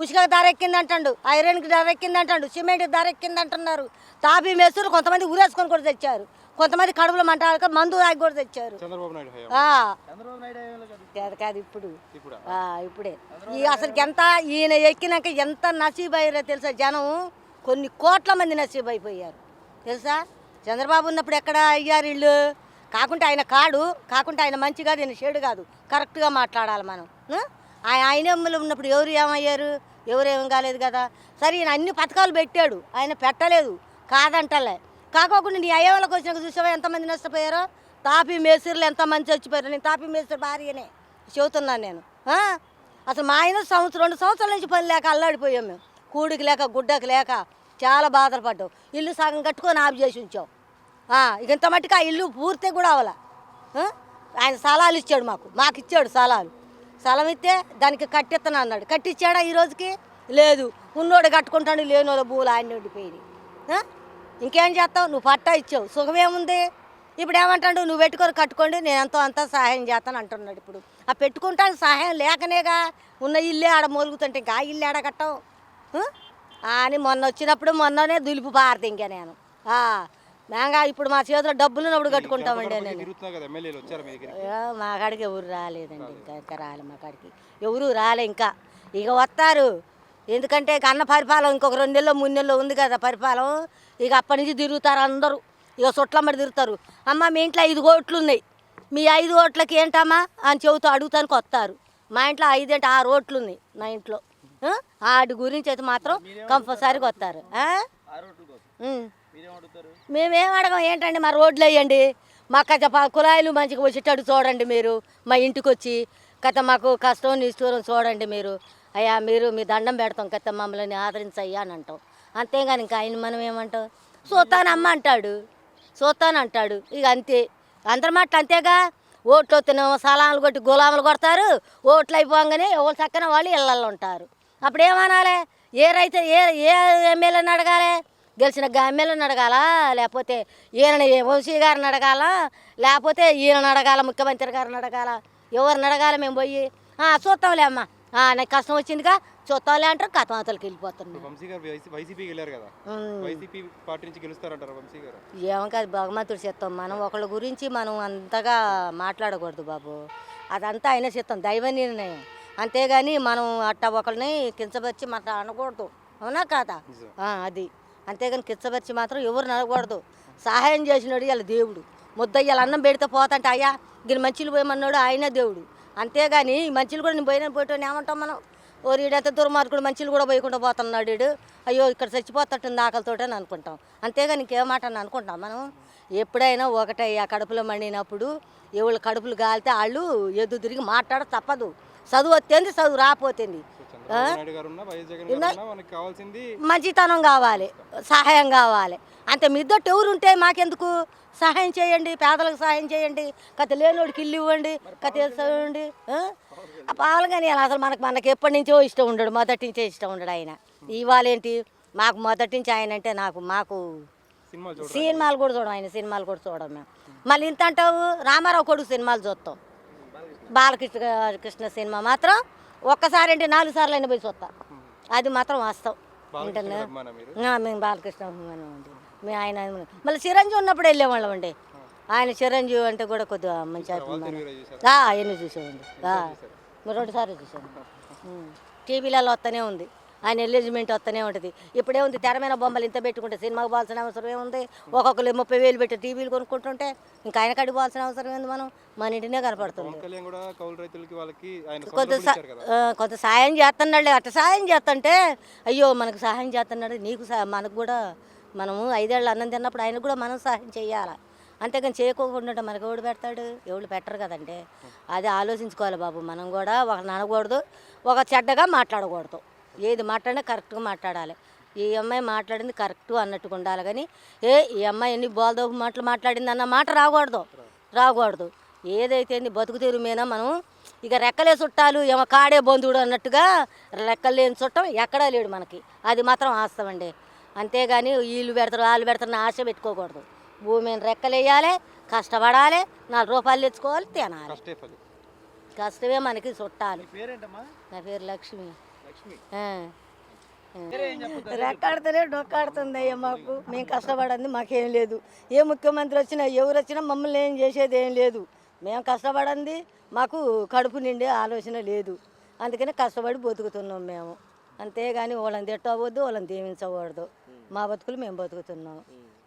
ఉసుక ధర ఎక్కింది అంటాడు ఐరన్కి ధర ఎక్కింది అంటాడు సిమెంట్ ధర ఎక్కింది అంటున్నారు తాపీ మేస్తులు కొంతమంది ఊరేసుకొని కూడా తెచ్చారు. కొంతమంది కడుపులో మంట మందు తాగి కూడా తెచ్చారు. చంద్రబాబు నాయుడు హయాం ఆ, చంద్రబాబు నాయుడు హయాంలో కాదు. ఇప్పుడు. ఇప్పుడు? ఈ అసలు ఎంత ఈయన ఎక్కినాక ఎంత నసీబ్ అయ్యారో తెలుసా జనం? కొన్ని కోట్ల మంది నసీబ్ అయిపోయారు తెలుసా? చంద్రబాబు ఉన్నప్పుడు ఎక్కడ అయ్యారు ఇల్లు కాకుంటే ఆయన కాడు కాకుంటే ఆయన మంచి కాదు ఈయన చెడు కాదు. కరెక్ట్గా మాట్లాడాలి మనం. ఆ? ఆయన ఆయన ఎమ్మెల్యే ఉన్నప్పుడు ఎవరు ఏమయ్యారు? ఎవరేం కాలేదు కదా. సరే ఈయన అన్ని పథకాలు పెట్టాడు. ఆయన పెట్టలేదు. కాదంటలే. కాకోకుండా నీ అయ్యవాళ్ళకి వచ్చినాక చూసావా ఎంతమంది నష్టపోయారో? తాపీ మేస్త్రీలు ఎంతమంది చచ్చిపోయారు? నేను తాపీ మేస్త్రి భార్యనే చెబుతున్నాను నేను. అసలు మా ఆయన సంవత్సరం రెండు సంవత్సరాల నుంచి పని లేక అల్లాడిపోయాం మేము. కూడికి లేక గుడ్డకి లేక చాలా బాధలు పడ్డాం. ఇల్లు సగం కట్టుకొని ఆఫ్ చేసి ఉంచాం. ఇక ఇంత మట్టుకు ఆ ఇల్లు పూర్తి కూడా అవ్వాల. ఆయన సలాలు ఇచ్చాడు మాకు. మాకు ఇచ్చాడు సలాలు స్థలం ఇస్తే దానికి కట్టిస్తాను అన్నాడు. కట్టించాడా ఈ రోజుకి? లేదు. ఉన్నోడు కట్టుకుంటాడు లేనోడు భూలు ఆయన ఉండిపోయింది. ఇంకేం చేస్తావు? నువ్వు పట్టా ఇచ్చావు. సుఖమేముంది? ఇప్పుడు ఏమంటాడు? నువ్వు పెట్టుకొని కట్టుకోండి నేను ఎంతో అంతా సహాయం చేస్తాను అంటున్నాడు ఇప్పుడు. ఆ పెట్టుకుంటాను సహాయం లేకనేగా ఉన్న ఇల్లే ఆడ మొలుగుతుంటే ఇంకా ఆ ఇల్లు ఆడ కట్టం అని మొన్న వచ్చినప్పుడు మొన్ననే దులుపు పారది ఇంకా నేను మేంగా ఇప్పుడు మా చేతిలో డబ్బులు ఉన్నప్పుడు కట్టుకుంటామండి నేను. మీ మా కాడికి ఎవరు రాలేదండి ఇంకా ఇంకా రాలే మా కాడికి. ఎవరు రాలే ఇంకా. ఇక వస్తారు. ఎందుకంటే ఇక అన్న పరిపాలన ఇంకొక రెండు నెలలో మూడు నెలలో ఉంది కదా పరిపాలన. ఇక అప్పటి నుంచి తిరుగుతారు అందరూ. ఇక చుట్లమ్మడి తిరుగుతారు. అమ్మ మీ ఇంట్లో ఐదు ఓట్లు ఉన్నాయి మీ ఐదు ఓట్లకి ఏంటమ్మా అని చెబుతూ అడుగుతానికి వస్తారు. మా ఇంట్లో ఐదు అంటే ఆరు ఓట్లు ఉన్నాయి నా ఇంట్లో. ఆ? వాటి గురించి అయితే మాత్రం కంపల్సరీగా వస్తారు. మేమేం అడగం ఏంటండి మా రోడ్లు వేయండి. మా కథ కులాయిలు కుళాయిలు మంచిగా వచ్చేటట్టు చూడండి మీరు. మా ఇంటికి వచ్చి కథ మాకు కష్టం నిష్ఠూరం చూడండి మీరు. అయ్యా మీరు మీ దండం పెడతాం కథ మమ్మల్ని ఆదరించయ్యా అని అంటాం. అంతేగాని ఇంకా ఆయన మనం ఏమంటాం? చూస్తానమ్మ అంటాడు. చూస్తానంటాడు ఇక అంతే. అందరి మాట అంతేగా? ఓట్లు వస్తున్నాం సలాములు కొట్టి గులాములు కొడతారు. ఓట్లు అయిపోగానే ఎవరు చక్కన వాళ్ళు ఇళ్ళల్లో ఉంటారు. అప్పుడు ఏమనాలి? ఏ రైతు ఏ ఏ ఎమ్మెల్యేని అడగాలి? గెలిచిన ఎమ్మెల్యేని అడగాలా లేకపోతే ఈయన వంశీ గారిని అడగాలా లేకపోతే ఈయన అడగాల ముఖ్యమంత్రి గారిని అడగాల? ఎవరిని అడగాల మేము పోయి? "ఆ, చూస్తాంలే అమ్మా. నాకు కష్టం వచ్చిందిగా చూస్తాంలే అంటారు కథ అవతలకి వెళ్ళిపోతున్నాం వంశీ గారు వైసీ- వైసీపీకి వెళ్ళారు కదా? ఉమ్. వైసీపీ పార్టీ నుంచి గెలుస్తారంటారు వంశీ గారు? ఏమో కాదు భగవంతుడు చిత్తం. మనం ఒకళ్ళ గురించి మనం అంతగా మాట్లాడకూడదు బాబు. అదంతా ఆయన చిత్తం దైవ నిర్ణయం. అంతేగాని మనం అట్ట ఒకరిని కించపరిచి మాట అనకూడదు అవునా కాదా? అది. అంతేగాని కించపరిచి మాత్రం ఎవరు నడకూడదు సహాయం చేసినాడు ఇలా దేవుడు. ముద్దయ్యాల అన్నం పెడితే పోతంటే అయ్యా దీని మంచిలు పోయమన్నాడు ఆయనే దేవుడు. అంతేగాని ఈ మంచిలు కూడా నేను పోయిన పోయటం ఏమంటాం మనం? ఓ ఈడైతే దుర్మార్గుడు మంచిలు కూడా పోయకుండా పోతున్నాడు ఈడు. అయ్యో ఇక్కడ చచ్చిపోతట్టుంది ఆకలితోటి అని అనుకుంటాం. అంతేగాని ఇంకేమాట అని అనుకుంటాం మనం? ఎప్పుడైనా ఒకటే ఆ కడుపులో మండినప్పుడు ఎవళ్ళు కడుపులు కాలితే వాళ్ళు ఎదురు తిరిగి మాట్లాడ తప్పదు. చదువు వస్తేంది చదువు రాపోతుంది మంచితనం కావాలి సహాయం కావాలి. అంతే మీ ఇద్దరు ఎవరు ఉంటే మాకెందుకు సహాయం చేయండి పేదలకు సహాయం చేయండి కథ లేనోడికి ఇల్లు ఇవ్వండి కథ ఇవ్వండి ఆ? పాలు కానీ. అసలు మనకు మనకి ఎప్పటి నుంచో ఇష్టం ఉండడు మొదటి నుంచే ఇష్టం ఉండడు ఆయన. ఇవాళ ఏంటి మాకు మొదటి నుంచి ఆయన అంటే నాకు మాకు సినిమాలు కూడా చూడం ఆయన సినిమాలు కూడా చూడం మేము. మళ్ళీ ఇంత అంటావు రామారావు కొడుకు సినిమాలు చూస్తాం. బాలకృష్ణ కృష్ణ సినిమా మాత్రం ఒక్కసారి అంటే నాలుగు సార్లు అయినా పోయి చూస్తాం. అది మాత్రం వాస్తవం. మేము బాలకృష్ణ అభిమానం అండి. మేము ఆయన మళ్ళీ చిరంజీవి ఉన్నప్పుడు వెళ్ళేవాళ్ళం అండి. ఆయన చిరంజీవి అంటే కూడా కొద్దిగా మంచి అభిమానం. అవన్నీ చూసామండి. రెండు సార్లు చూసాను. టీవీలలో వస్తూనే ఉంది. ఆయన ఎలిజిమెంట్ వస్తూనే ఉంటుంది. ఇప్పుడే ఉంది తెర మీద బొమ్మలు ఇంత పెట్టుకుంటే సినిమాకి పోవాల్సిన అవసరం ఏముంది ఒక్కొక్కరు ముప్పై వేలు పెట్టి టీవీలు కొనుక్కుంటుంటే ఇంకా ఆయన కడిగి పోవాల్సిన అవసరం ఏంది మనం? మన ఇంటినే కనపడుతుంది. కొంత కొంత సాయం చేస్తున్నాడు అట్ట సాయం చేస్తుంటే అయ్యో మనకు సహాయం చేస్తున్నాడు నీకు మనకు కూడా మనము ఐదేళ్ళు అన్నం తిన్నప్పుడు ఆయనకు కూడా మనం సహాయం చేయాలి? అంతేగాని చేయకోకుండా మనకు ఎవడు పెడతాడు? ఎవడు పెట్టరు కదండి. అది ఆలోచించుకోవాలి బాబు. మనం కూడా ఒకరిని అనకూడదు ఒక చెడ్డగా మాట్లాడకూడదు. ఏది మాట్లాడినా కరెక్ట్గా మాట్లాడాలి. ఈ అమ్మాయి మాట్లాడింది కరెక్ట్ అన్నట్టుగా ఉండాలి కానీ ఏ ఈ అమ్మాయి ఎన్ని బోల్దోపు మాటలు మాట్లాడింది అన్న మాట రాకూడదు. రాకూడదు. ఏదైతే బతుకు తీరు మీద మనం ఇక రెక్కలే చుట్టాలు ఏమో కాడే బంధువుడు అన్నట్టుగా రెక్కలు లేని చుట్టం ఎక్కడా లేడు మనకి. అది మాత్రం వాస్తవండి అంతేగాని వీళ్ళు పెడతారు వాళ్ళు పెడతారు అని ఆశ పెట్టుకోకూడదు. భూమిని రెక్కలేయాలి కష్టపడాలి నాలుగు రూపాయలు తెచ్చుకోవాలి తినాలి. కష్టమే మనకి చుట్టాలు. నా పేరు లక్ష్మి. రెక్కాడితేనే డొక్కాడుతుంది అయ్యా మాకు. మేము కష్టపడింది మాకేం లేదు. ఏ ముఖ్యమంత్రి వచ్చినా ఎవరు వచ్చినా మమ్మల్ని ఏం చేసేది ఏం లేదు. మేము కష్టపడింది మాకు కడుపు నిండే ఆలోచన లేదు. అందుకని కష్టపడి బతుకుతున్నాం మేము. అంతేగాని వాళ్ళని తిట్టవద్దు వాళ్ళని దీవించకూడదు. మా బతుకులు మేము బతుకుతున్నాం.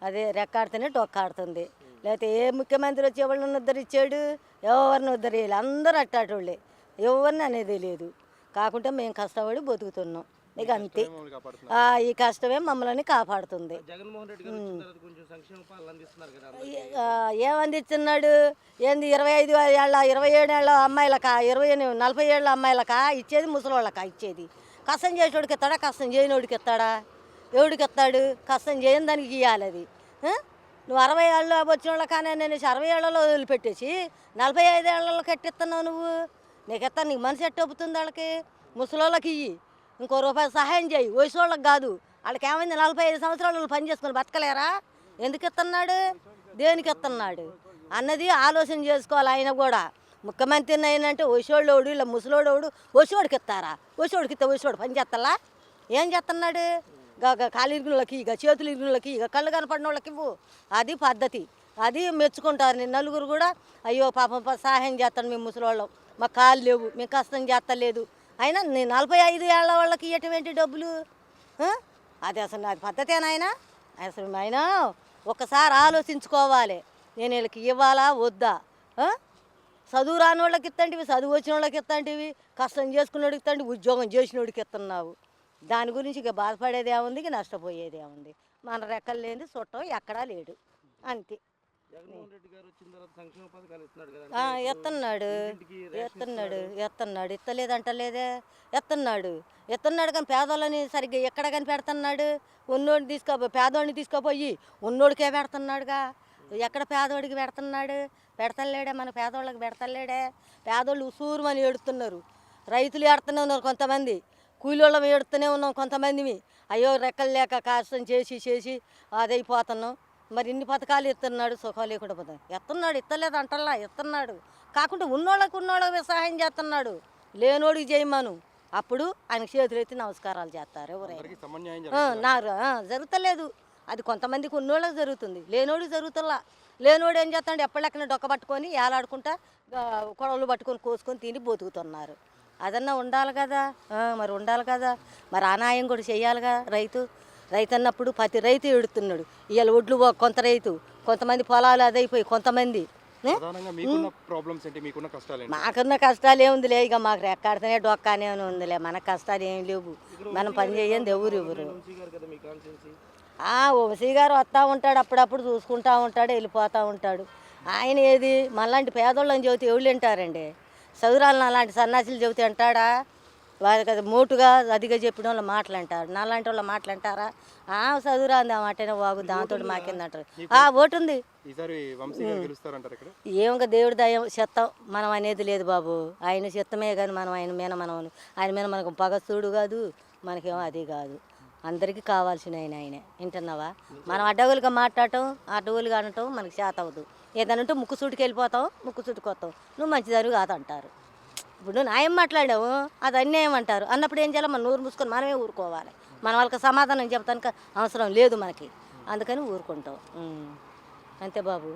అదే రెక్కాడితేనే డొక్కాడుతుంది. లేకపోతే ఏ ముఖ్యమంత్రి వచ్చి ఎవరిని ఉద్ధరించాడు? ఎవరిని ఉద్ధరించాలి? అందరూ అట్టాటోళ్ళే. ఎవరిని అనేది లేదు. కాకుంటే మేము కష్టపడి బతుకుతున్నాం. ఇక అంతే. ఈ కష్టమే మమ్మల్ని కాపాడుతుంది. ఏమందిస్తున్నాడు ఏంది ఇరవై ఐదు ఏళ్ళ ఇరవై ఏడు ఏళ్ళ అమ్మాయిలకా ఇరవై నలభై ఏళ్ళ అమ్మాయిలకా ఇచ్చేది ముసలోళ్ళకా ఇచ్చేది. కష్టం చేసేవాడికి ఇస్తాడా? కష్టం చేయనోడికి ఇస్తాడా? ఎవడికి ఇస్తాడు? కష్టం చేయని దానికి ఇవ్వాలి అది? నువ్వు అరవై ఏళ్ళు వచ్చిన వాళ్ళ కానీ నేను అరవై ఏళ్ళలో వదిలిపెట్టేసి నలభై ఐదు ఏళ్ళలో కట్టిస్తున్నావు నువ్వు. నీకు నీకు మనసు ఎట్టొప్పుతుంది వాళ్ళకి? ముసలోళ్ళకి ఇయ్యి. ఇంకో రూపాయి సహాయం చేయి. వయసు వాళ్ళకి కాదు. వాళ్ళకి ఏమైంది? నలభై ఐదు సంవత్సరాలు వాళ్ళు పని చేసుకుని బతకలేరా? ఎందుకు ఇస్తున్నాడు దేనికి ఇస్తున్నాడు అన్నది ఆలోచన చేసుకోవాలి ఆయన కూడా. ముఖ్యమంత్రిని అయినంటే వయసోళ్ళోడు ఇలా ముసలోడోడు వయసోడికి ఇస్తారా వయసోడికి ఇస్తే వయసోడు పని చేస్తలా? ఏం చేస్తున్నాడు ఇక కాలు ఇరుగులకి ఇక చేతులు ఇరుగులకి ఇక కళ్ళు కనపడిన వాళ్ళకి ఇవ్వు. అది పద్ధతి. అది మెచ్చుకుంటారు. నేను నలుగురు కూడా అయ్యో పాపం సహాయం చేస్తాను మేము ముసలివాళ్ళం మా కాళ్ళు లేవు మేము కష్టం చేస్తలేదు. అయినా నేను నలభై ఐదు ఏళ్ళ వాళ్ళకి ఇటువంటి డబ్బులు? అది అసలు అది పద్ధతేనాయనా అసలు ఆయన ఒకసారి ఆలోచించుకోవాలి. నేను వీళ్ళకి ఇవ్వాలా వద్దా? చదువు రాని వాళ్ళకి ఇస్తాంటివి చదువు వచ్చిన వాళ్ళకి ఇస్తాంటివి కష్టం చేసుకున్నోడికి ఇస్తాంటి ఉద్యోగం చేసినోడికి ఇస్తున్నావు దాని గురించి ఇక బాధపడేది ఏముంది ఇక నష్టపోయేది ఏముంది మన రెక్కలు లేని చుట్టం ఎక్కడా లేడు. అంతే. జగన్మోహన్ రెడ్డి గారు వచ్చిన తర్వాత సంక్షేమ పథకాలు ఇస్తున్నాడు కదా ఆ, ఎత్తన్నాడు. ఎత్తన్నాడు. ఎత్తన్నాడు. ఎత్తలేదంటలేదే ఎత్తన్నాడు. ఎత్తన్నాడు కానీ పేదోళ్ళని సరిగ్గా ఎక్కడ కానీ పెడుతున్నాడు ఉన్నోడిని తీసుకో పేదోడిని తీసుకుపోయి ఉన్నోడికే పెడుతున్నాడుగా. ఎక్కడ పేదోడికి పెడుతున్నాడు? పెడతలేడే మన పేదోళ్ళకి పెడతలేడే. పేదోళ్ళు ఉసూరు అని ఏడుతున్నారు రైతులు ఏడుతూనే ఉన్నారు కొంతమంది. కూలోళ్ళం ఏడుతూనే ఉన్నాం కొంతమంది అయ్యో రెక్కలు లేక కష్టం చేసి చేసి అదైపోతున్నాం. మరి ఇన్ని పథకాలు ఇస్తున్నాడు సుఖం లేకుండా పోతాయి ఎత్తున్నాడు ఇత్తలేదు అంటల్లా ఇస్తున్నాడు కాకుండా ఉన్నోళ్ళకి ఉన్నోళ్ళకి సహాయం చేస్తున్నాడు. లేనోడికి చేయమను. అప్పుడు ఆయన చేతులు ఎత్తి నమస్కారాలు చేస్తారు ఎవరైనా. అందరికీ సమన్యాయం ఆ, జరుగుతుంది. నా ఆ, జరుగుతలేదు. అది కొంతమందికి ఉన్నోళ్ళకి జరుగుతుంది. లేనోడికి జరుగుతుల్లా. లేనోడు ఏం చేస్తాడు? ఎప్పటికైనా డొక్క పట్టుకొని ఏలాడుకుంటా కొడవలు పట్టుకొని కోసుకొని తిని బతుకుతున్నారు. అదన్నా ఉండాలి కదా. మరి ఉండాలి కదా. మరి అనాయం కూడా చెయ్యాలిగా రైతు. రైతు అన్నప్పుడు ప్రతి రైతు ఎడుతున్నాడు ఇవాళ ఒడ్లు కొంత రైతు కొంతమంది పొలాలు అదైపోయి కొంతమంది మీకున్న కష్టాలు కష్టాలు ఏముందిలే ఇక మాకు రెక్కాడితేనే డొక్కానే ఉందిలే మన కష్టాలు ఏం లేవు. మనం పని చేయండి ఎవరు ఎవరు? వంశీ గారు వస్తూ ఉంటాడు అప్పుడప్పుడు చూసుకుంటా ఉంటాడు వెళ్ళిపోతూ ఉంటాడు. ఆయన ఏది? మనలాంటి పేదోళ్ళని చెబితే ఎవరు వింటారండి? చదువురాలు అలాంటి సన్నాసులు చెబితే అంటాడా వారికి అది మోటుగా అదిగా చెప్పిన వాళ్ళ మాటలు అంటారు నాలాంటి వాళ్ళ మాటలు అంటారా ఆ చదువురాంది ఆ మాటనే వాగు దాంతో మాకిందంటారు. ఆ ఓటు ఉంది ఏమంగా దేవుడి దయం చెత్తం మనం అనేది లేదు బాబు. ఆయన చెత్తమే కానీ మనం ఆయన మీద మనం ఆయన మీద మనకు పగస్తుడు కాదు మనకేమో అది కాదు. అందరికీ కావాల్సిన ఆయన ఆయనే. వింటున్నావా? మనం అడ్డగోలుగా మాట్లాడటం అడ్డగోలుగా అనటం మనకి చేత అవ్వదు. ఏదనంటే ముక్కు సూటికి వెళ్ళిపోతాం ముక్కు సూటికి వస్తాం నువ్వు మంచిదారు కాదంటారు. ఇప్పుడు న్యాయం మాట్లాడావు అది అన్యాయం అంటారు. అన్నప్పుడు ఏం చేయాలి? మనం నూరు మూసుకొని మనమే ఊరుకోవాలి. మన వాళ్ళకి సమాధానం చెప్తానికి అవసరం లేదు మనకి. అందుకని ఊరుకుంటాం. అంతే బాబు.